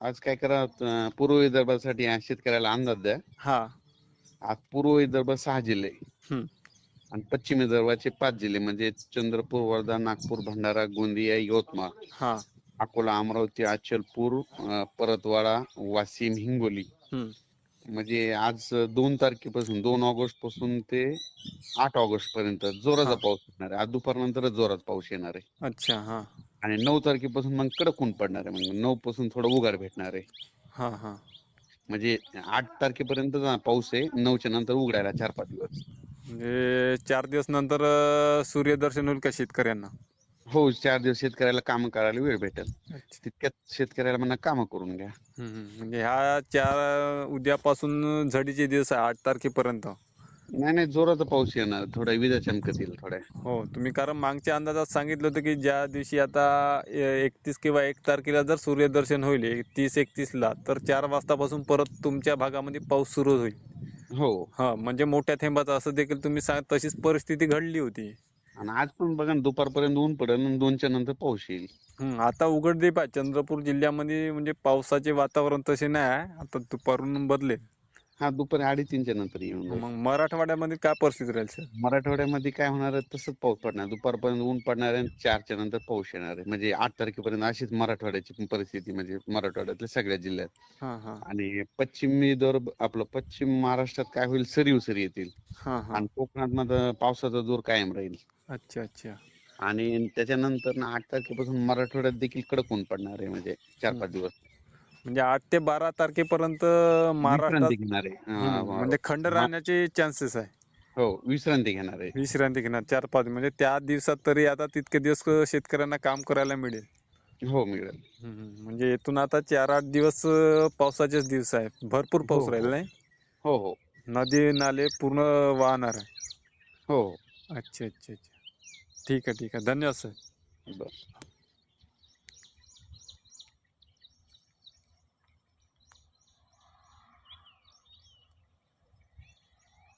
आज काय करा अं, पूर्व विदर्भासाठी या शेतकऱ्याला अंदाज द्या. हा. आज पूर्व विदर्भ सहा जिल्हे. हम्म. आणि पश्चिम विदर्भाचे पाच जिल्हे म्हणजे चंद्रपूर वर्धा नागपूर भंडारा गोंदिया यवतमाळ हा. अकोला अमरावती अचलपूर अं, परतवाडा वाशिम हिंगोली. हम्म. म्हणजे आज दोन तारखेपासून दोन ऑगस्टपासून ते आठ ऑगस्ट पर्यंत जोराचा हा. पाऊस येणार आहे. आज दुपारनंतरच जोराचा पाऊस येणार आहे. अच्छा हा. आणि नऊ तारखेपासून मग कडक ऊन पडणार आहे. मग नऊ पासून थोडं उगार भेटणार आहे. हा हा. म्हणजे आठ तारखेपर्यंत पाऊस आहे. नऊच्या नंतर उघडायला चार पाच दिवस. म्हणजे चार दिवस नंतर अं, सूर्यदर्शन होईल का शेतकऱ्यांना? हो चार दिवस शेतकऱ्याला काम करायला वेळ भेटेल. तितक्यात शेतकऱ्याला म्हणा काम करून घ्या. हम्म, हम्म. म्हणजे ह्या चार उद्यापासून झडीचे दिवस आहे आठ तारखेपर्यंत. नाही नाही जोराचा पाऊस येणार. थोडा विजा चमकतील थोड्या. हो तुम्ही कारण मागच्या अंदाजात सांगितलं होतं की ज्या दिवशी आता एकतीस किंवा एक तारखेला जर सूर्यदर्शन होईल तीस एकतीस ला तर चार वाजतापासून परत तुमच्या भागामध्ये पाऊस सुरू होईल. हो. हा म्हणजे मोठ्या थेंबाचा असं देखील तुम्ही सांग तशीच परिस्थिती घडली होती. आणि आज पण बघा ना दुपारपर्यंत ऊन पडेल दोनच्या नंतर पाऊस येईल. आता उघडदीप आहे चंद्रपूर जिल्ह्यामध्ये म्हणजे पावसाचे वातावरण तसे नाही आता दुपारून बदलेल. हा दुपारी अडीच तीनच्या नंतर येऊन जाईल. मग मराठवाड्यामध्ये काय परिस्थिती राहील सर? मराठवाड्यामध्ये काय होणार आहे तसंच पाऊस पडणार. दुपारपर्यंत ऊन पडणार आहे आणि चारच्या नंतर पाऊस येणार आहे. म्हणजे आठ तारखेपर्यंत अशीच मराठवाड्याची परिस्थिती म्हणजे मराठवाड्यातल्या सगळ्या जिल्ह्यात. हा हा. आणि पश्चिम विदर्भ आपलं पश्चिम महाराष्ट्रात काय होईल? सरी सरी येतील. हा हा. आणि कोकणात मात्र पावसाचा जोर कायम राहील. अच्छा अच्छा. आणि त्याच्यानंतर ना आठ तारखेपासून मराठवाड्यात देखील कडक ऊन पडणार आहे. म्हणजे चार पाच दिवस. म्हणजे आठ ते बारा तारखेपर्यंत महाराष्ट्रात विश्रांती घेणार आहे. हम्म, हा, म्हणजे खंड राहण्याचे चान्सेस आहे. हो विश्रांती घेणार आहे. विश्रांती घेणार चार पाच म्हणजे त्या दिवसात तरी आता तितके दिवस शेतकऱ्यांना काम करायला मिळेल. हो मिळेल. हम्म, म्हणजे इथून आता चार आठ दिवस अं, पावसाचेच दिवस आहेत. भरपूर पाऊस हो, राहील हो. नाही? हो हो. नदी नाले पूर्ण वाहणार आहे. हो. अच्छा अच्छा अच्छा. ठीक आहे ठीक आहे. धन्यवाद सर. बरं.